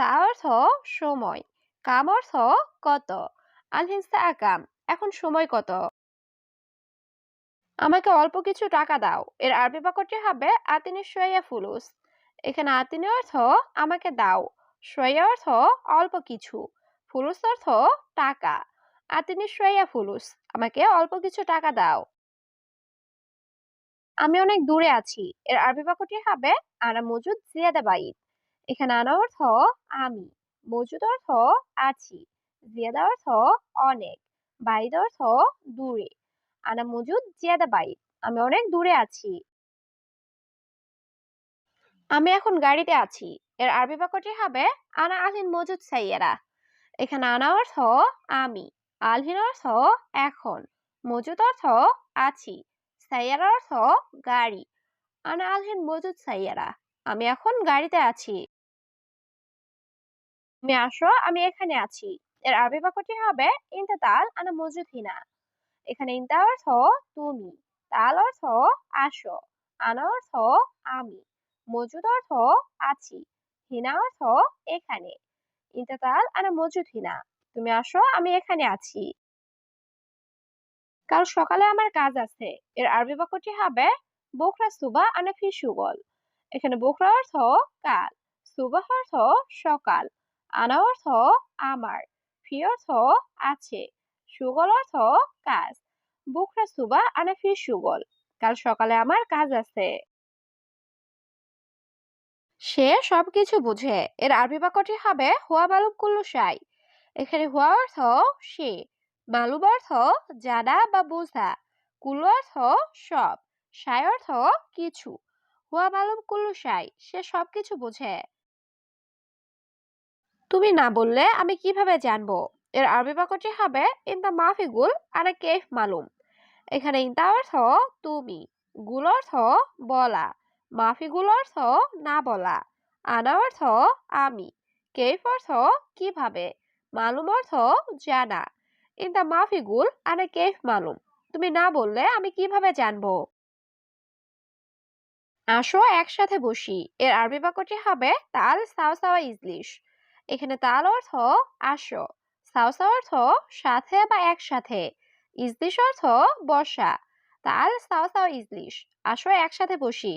সা অর্থ সময়। কাম অর্থ কত? আলহিন কাম, এখন সময় কত? আমাকে অল্প কিছু টাকা দাও। এর আরবি বাক্যটি হবে আতিনি সোয়া ফুলুস। এখানে আতিনি অর্থ আমাকে দাও। সোয়া অর্থ অল্প কিছু। ফুলুস অর্থ টাকা। আতিনি সোয়া ফুলুস, আমাকে অল্প কিছু টাকা দাও। আমি অনেক দূরে আছি। এর আরবি বাক্যটি হবে আনা মজুদ জিয়াদা বাইত। এখানে আনা অর্থ আমি, মজুদ অর্থ আছি, জিয়াদা অর্থ অনেক বাইদ অর্থ দূরে, আনা মজুদ জিয়াদা বাইদ আমি অনেক দূরে আছি। আমি এখন গাড়িতে আছি, এর আরবি বাক্যটি হবে আনা আলহিন মজুদ সাইয়েরা, এখানে আনা অর্থ আমি, আলহিন অর্থ এখন, মজুদ অর্থ আছি, সাইয়ারা অর্থ গাড়ি, আনা আলহিন মজুদ সাইয়ারা, আমি এখন গাড়িতে আছি। তুমি আসো, আমি এখানে আছি। এর আরবি বাক্যটি হবে, ইনতা তাল, আনা মজুদ হিনা। এখানে ইনতা অর্থ, তুমি। তাল অর্থ, আসো। আনা অর্থ, আমি। মজুদ অর্থ, আছি। হিনা অর্থ, এখানে। ইনতা তাল, আনা মজুদ হিনা। তুমি আসো, আমি এখানে আছি। কাল সকালে আমার কাজ আছে। এর আরবি বাক্যটি হবে, বোখরা সুবা আনা ফি সুগল এখানে বোখরা অর্থ, কাল। সুবাহ অর্থ, সকাল। আনা আমার ফি আছে, সুগল অর্থ কাজ, বুকরা সুবা আনা ফি সুগল, কাল সকালে আমার কাজ আছে। সে সবকিছু বুঝে, এর আরবি বাক্যটি হবে হুয়া মালুম কুল্লু সাই এখানে হুয়া অর্থ সে, মালুম অর্থ জানা বা বোঝা, কুল্লু অর্থ সব সাই অর্থ কিছু, হুয়া মালুম কুল্লু সাই সে সবকিছু বুঝে। তুমি না বললে আমি কীভাবে জানব? এর আরবি বাক্যটি হবে ইনতা মাফিগুল আর কেফ মালুম। এখানে ইনতা অর্থ তুমি। গুল অর্থ বলা। মাফিগুল অর্থ না বলা। আনা অর্থ আমি। কেফ অর্থ কীভাবে? মালুম অর্থ জানা। ইনতা মাফিগুল আর কেফ মালুম। তুমি না বললে আমি কীভাবে জানব? আসো একসাথে বসি। এর আরবি বাক্যটি হবে, তাল সাও সাওয়া ইজলিশ। এখানে তাল অর্থ আসো, সাউসা অর্থ সাথে বা একসাথে, ইজলিশ অর্থ বসা, তাল সাউসাও ইজলিশ, আসো একসাথে বসি।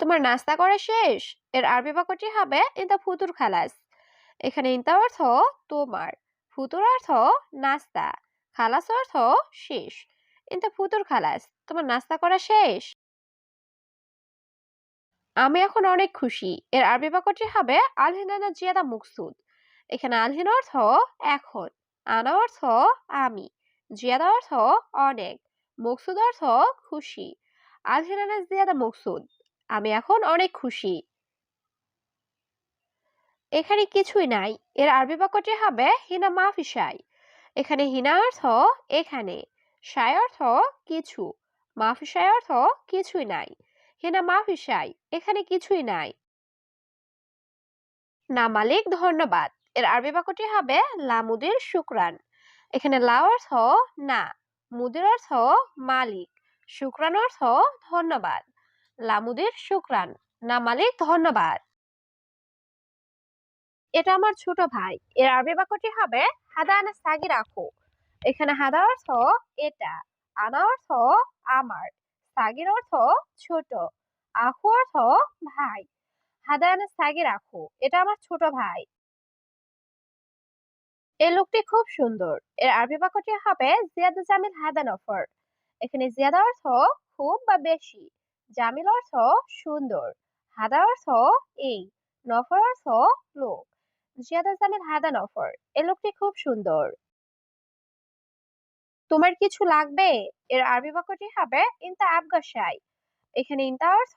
তোমার নাস্তা করা শেষ? এর আরবি বাক্যটি হবে ইনতা ফুতুর খালাস এখানে ইনতা অর্থ তোমার, ফুতুর অর্থ নাস্তা, খালাস অর্থ শেষ ইনতা ফুতুর খালাস তোমার নাস্তা করা শেষ। আমি এখন অনেক খুশি। এর আরবি বাক্যটি হবে আলহিনানা জিয়াদা মুকসুদ। এখানে আলহিন অর্থ এখন, আনা অর্থ আমি, জিয়াদা অর্থ অনেক, মুকসুদ অর্থ খুশি, আলহিনানা জিয়াদা মুকসুদ। আমি এখন অনেক খুশি। এখানে কিছুই নাই। এর আরবি বাক্যটি হবে হিনা মাফিসাই এখানে হিনা অর্থ এখানে সাই অর্থ কিছু মাফিসাই অর্থ কিছুই নাই। হেনা মাফিসাই এখানে কিছুই নাই। না মালিক ধন্যবাদ। এর আরবি বাক্যটি হবে, লামুদের শুক্রান। এখানে লা অর্থ, না। মুদের অর্থ, মালিক। শুক্রান অর্থ, ধন্যবাদ। লামুদের শুক্রান না মালিক ধন্যবাদ। এটা আমার ছোট ভাই। এর আরবি বাক্যটি হবে হাদা আনা সাগি রাখো এখানে হাদা অর্থ, এটা। আনা অর্থ, আমার। সাগির অর্থ ছোট আখু অর্থ ভাই। হাদায়ানা সাগির আখু এটা আমার ছোট ভাই। এই লোকটি খুব সুন্দর। এর আরবি বাক্যটি হবে জিয়াদা জামিল হাদা নফর এখানে জিয়াদা অর্থ খুব বা বেশি, জামিল অর্থ সুন্দর, হাদা অর্থ এই, নফর অর্থ লোক। জিয়াদা জামিল হাদান নফর এই লোকটি খুব সুন্দর। তোমার কিছু লাগবে? এর আরবি বাক্যটি হবে, ইনতা আবগা শাই। এখানে ইনতা অর্থ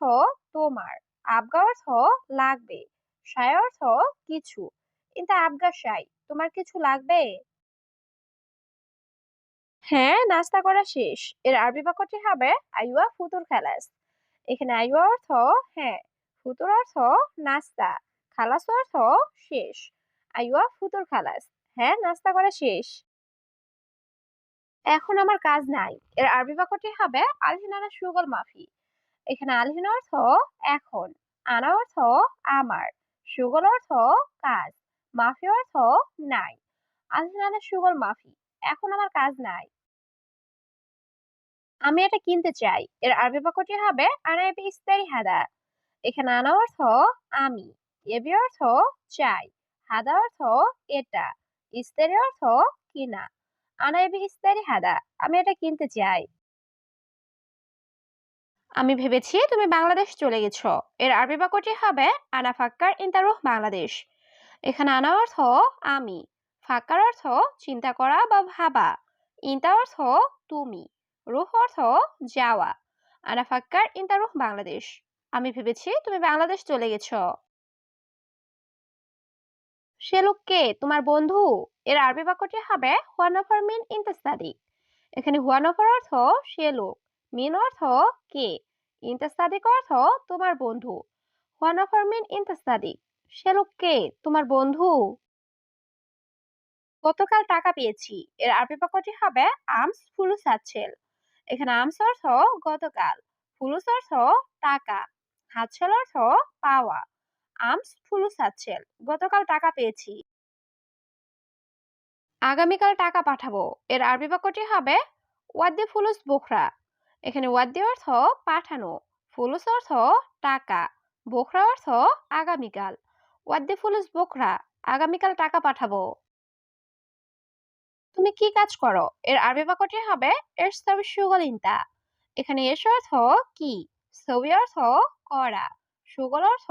তোমার, আবগা অর্থ লাগবে সায় অর্থ কিছু। কিন্তু আবগা সাই তোমার কিছু লাগবে? হ্যাঁ নাস্তা করা শেষ। এর আরবি বাক্যটি হবে আইওয়া ফুতুর খালাস। এখানে আইওয়া অর্থ হ্যাঁ ফুতুর অর্থ নাস্তা, খালাস অর্থ শেষ আইওয়া ফুতুর খালাস। হ্যাঁ নাস্তা করা শেষ। এখন আমার কাজ নাই। এর আরবি বাক্যটি হবে আলহিনানা সুগল মাফি। এখানে আলহিন অর্থ এখন, আনা অর্থ আমার, সুগল অর্থ কাজ, মাফি অর্থ নাই। আলহিনানা সুগল মাফি, এখন আমার কাজ নাই। আমি এটা কিনতে চাই। এর আরবি বাক্যটি হবে আনা এবি ইস্তারি হাদা। এখানে আনা অর্থ আমি, এবি অর্থ চাই, হাদা অর্থ এটা, ইস্তারি অর্থ কিনা। আনা এবি ইস্তারি হাদা, আমি এটা কিনতে চাই। আমি ভেবেছি তুমি বাংলাদেশ চলে গেছো। এর আরবি বাক্যটি হবে, আনা ফাক্কার ইন্তারুহ বাংলাদেশ। এখানে আনা অর্থ আমি। ফাক্কার অর্থ চিন্তা করা বা ভাবা। ইন্তা অর্থ তুমি। রুহ অর্থ যাওয়া। আনা ফাক্কার ইন্তারুহ বাংলাদেশ। আমি ভেবেছি তুমি বাংলাদেশ চলে গেছো। সে লোক কে তোমার বন্ধু? এর আরবি বাক্যটি হবে হুয়ানফার মিন ইন্তাস্তাদি এখানে হুয়ানফার অর্থ সে লোক। মিন অর্থ কে? ইন্তাস্তাদিক অর্থ তোমার বন্ধু। হুয়ানফার মিন ইন্তাস্তাদিক সে লোক কে তোমার বন্ধু? গতকাল টাকা পেয়েছি। এর আরবি বাক্যটি হবে আমস ফুলুস হাতছেল এখানে আমস অর্থ গতকাল। ফুলুস অর্থ টাকা। হাতছেল অর্থ পাওয়া। আমস ফুলুস হাতছেল গতকাল টাকা পেয়েছি। আগামীকাল টাকা পাঠাবো। এর আরবি বাক্যটি হবে, ওয়াদ্দি ফুলুস বোখরা। এখানে ওয়াদ্দি অর্থ পাঠানো, ফুলুস অর্থ টাকা। বোখরা অর্থ আগামীকাল। ওয়াদ্দি ফুলুস বোখরা, আগামীকাল টাকা পাঠাবো। তুমি কি কাজ করো? এর আরবি বাক্যটি হবে, এর ছবি সুগল ইন্তা এখানে এস অর্থ কি? ছবি অর্থ করা। সুগল অর্থ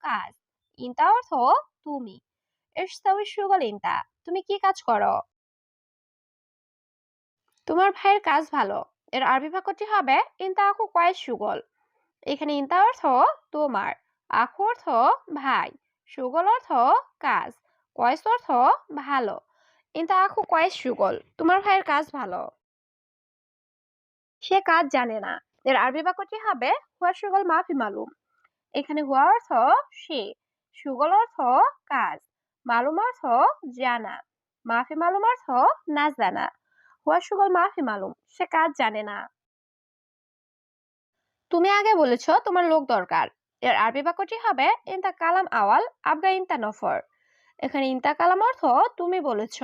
কাজ। ইন্তা অর্থ তুমি। এর ছবি সুগল ইন্তা তুমি কি কাজ করো? তোমার ভাইয়ের কাজ ভালো। এর আরবি বাক্যটি হবে ইন্তা আকু কয়েস সুগল। এখানে ইন্তা অর্থ তোমার। আকু অর্থ ভাই। সুগল অর্থ কাজ। কয়েস অর্থ ভালো। কিন্তু আখু কয়েস সুগল। তোমার ভাইয়ের কাজ ভালো। সে কাজ জানে না। এর আরবি বাক্যটি হবে হুয়া সুগল মাফি মালুম। এখানে হুয়া অর্থ সে, সুগল অর্থ কাজ, মালুম অর্থ জানা, মাফি মালুম অর্থ না জানা। হুয়া সুগল মাফি মালুম, সে কাজ জানে না। তুমি আগে বলেছ তোমার লোক দরকার। এর আরবি বাক্যটি হবে, ইন্তা কালাম আওয়াল আবগা ইন্তা নফর। এখানে ইন্তা কালাম অর্থ তুমি বলেছ,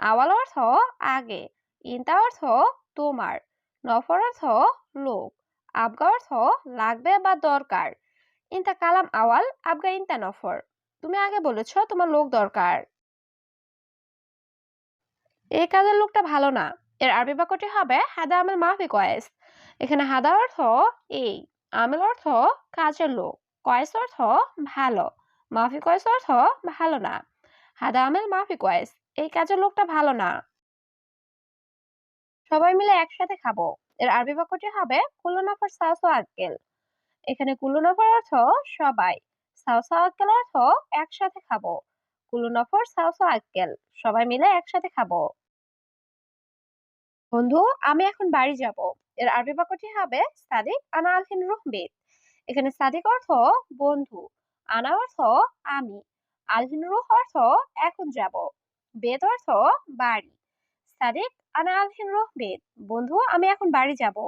আওয়াল অর্থ আগে, ইন্তা অর্থ তোমার, নফর অর্থ লোক, আবগা অর্থ লাগবে বা দরকার। ইন্তা কালাম আওয়াল আবগা ইন্তা নফর। তুমি আগে বলেছ তোমার লোক দরকার। এই কাজের লোকটা ভালো না। এর আরবি বাক্যটি হবে, হাদা আমেল মাফি কয়েস। এখানে হাদা অর্থ এই। আমেল অর্থ কাজের লোক। কয়েস অর্থ ভালো। মাফি কয়েস অর্থ ভালো না। হাদা আমেল মাফি কয়েস। এই কাজের লোকটা ভালো না। সবাই মিলে একসাথে খাব। এর আরবি বাক্যটি হবে কুল্লুনাফার সাউসো আক্কেল। এখানে কুল্লুনাফার অর্থ সবাই সাউসো আক্কেল অর্থ একসাথে খাব। কুল্লুনাফার সাউসো আক্কেল, সবাই মিলে একসাথে খাব। বন্ধু, আমি এখন বাড়ি যাব। এর আরবি বাক্যটি হবে সাদিক আনা আলহিন রুহবেদ এখানে সাদিক অর্থ বন্ধু, আনা অর্থ আমি। আলহিন রুহ অর্থ এখন যাব। বেদ অর্থ বাড়ি। সাদিক আনা আলহিন রুহবেদ বন্ধু, আমি এখন বাড়ি যাব।